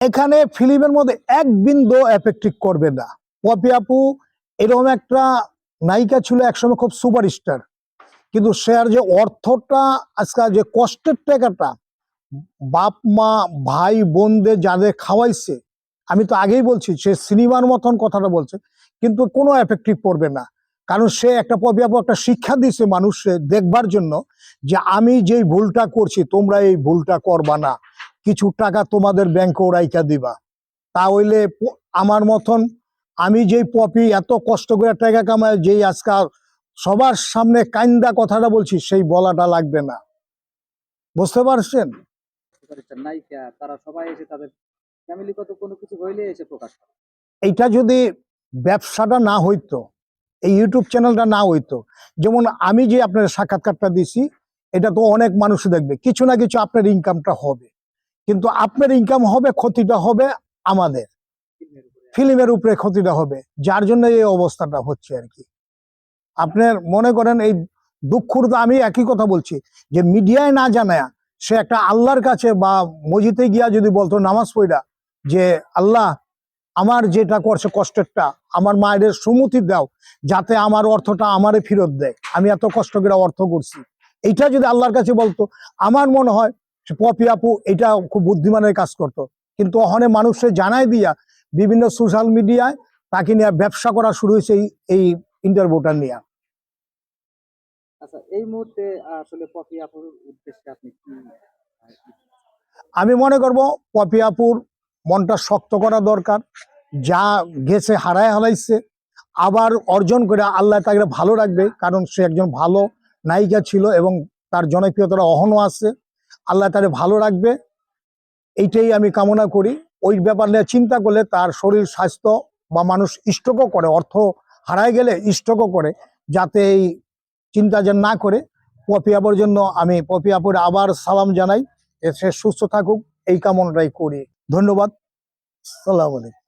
এখানে ফিল্মের মধ্যে এক বিন্দু এফেক্টিভ করবে না। পপি আপু, এরকম একটা নায়িকা ছিল একসময় খুব সুপারস্টার কিন্তু সে আর যে অর্থটা, আজকাল যে কষ্টের টাকাটা, বাপ, মা, ভাই, বোনদের যাদের খাওয়াইছে, আমি তো আগেই বলছি, সে সিনেমার মতন কথাটা বলছে, কিন্তু কোনো এফেক্টিভ পড়বে না। কারণ সে একটা, পপি আপু একটা শিক্ষা দিছে মানুষে দেখবার জন্য যে আমি যেই ভুলটা করছি, তোমরা এই ভুলটা করবা না। কিছু টাকা তোমাদের ব্যাংকে রাইখা দিবা। তাহলে প- আমার মতন আমি যেই পপি এত কষ্ট করে টাকা কামাই যেই আজকাল সবার সামনে কাইন্দা কথাটা বলছি সেই বলাটা লাগবে না। বুঝতে পারছেন? তারা সবাই এসে তাদের ফ্যামিলিগত কোনো কিছু হইলে এসে প্রকাশ করে। এইটা যদি ব্যবসাটা না হইতো এই ইউটিউব চ্যানেলটা না হইতো যেমন আমি যে আপনার সাক্ষাৎকারটা দিছি এটা তো অনেক মানুষ দেখবে কিছু না কিছু আপনার ইনকামটা হবে। কিন্তু আপনার ইনকাম হবে, ক্ষতিটা হবে আমাদের। ফিল্মের উপরে ক্ষতিটা হবে, যার জন্য এই অবস্থাটা হচ্ছে আর কি। আপনার মনে করেন এই দুঃখর আমি একই কথা বলছি, যে মিডিয়ায় না জানায়, সে একটা আল্লাহর কাছে বা মসজিদে গিয়া যদি বলতো নামাজ পড়া, যে আল্লাহ আমার যেটা করছে কষ্টেরটা, আমার মায়ের সুমতি দাও, যাতে আমার অর্থটা আমারে ফেরত দেয়। আমি এত কষ্ট করে অর্থ করছি। এইটা যদি আল্লাহর কাছে বলতো, আমার মনে হয় পপি আপু এটা খুব বুদ্ধিমানের কাজ করতো। কিন্তু ওখানে মানুষে জানাই দিয়া বিভিন্ন সোশ্যাল মিডিয়ায় তাকে নিয়ে ব্যবসা করা শুরু হয়েছে এই এই ইন্টারভিউটা নিয়ে। আচ্ছা এই মুহূর্তে আসলে পপি আপুর উদ্দেশ্যে আপনি কি আমি মনে করব পপি আপুর মনটা শক্ত করা দরকার যা গেছে হারায় হারাইছে আবার অর্জন করে আল্লাহ তাকে ভালো রাখবে কারণ সে একজন ভালো নায়িকা ছিল এবং তার জনপ্রিয়তার অহনও আছে। আল্লাহ তারে ভালো রাখবে। এইটাই আমি কামনা করি। ওই ব্যাপার নিয়ে চিন্তা করলে তার শরীর, স্বাস্থ্য বা মানুষ স্ট্রোকও করে, অর্থ হারায় গেলে স্ট্রোকও করে, যাতে এই চিন্তা যেন না করে। পপি আপুর জন্য আমি পপি আপুর আবার সালাম জানাই। সে সুস্থ থাকুক, এই কামনাটাই করি। ধন্যবাদ। সালাম আলাইকুম।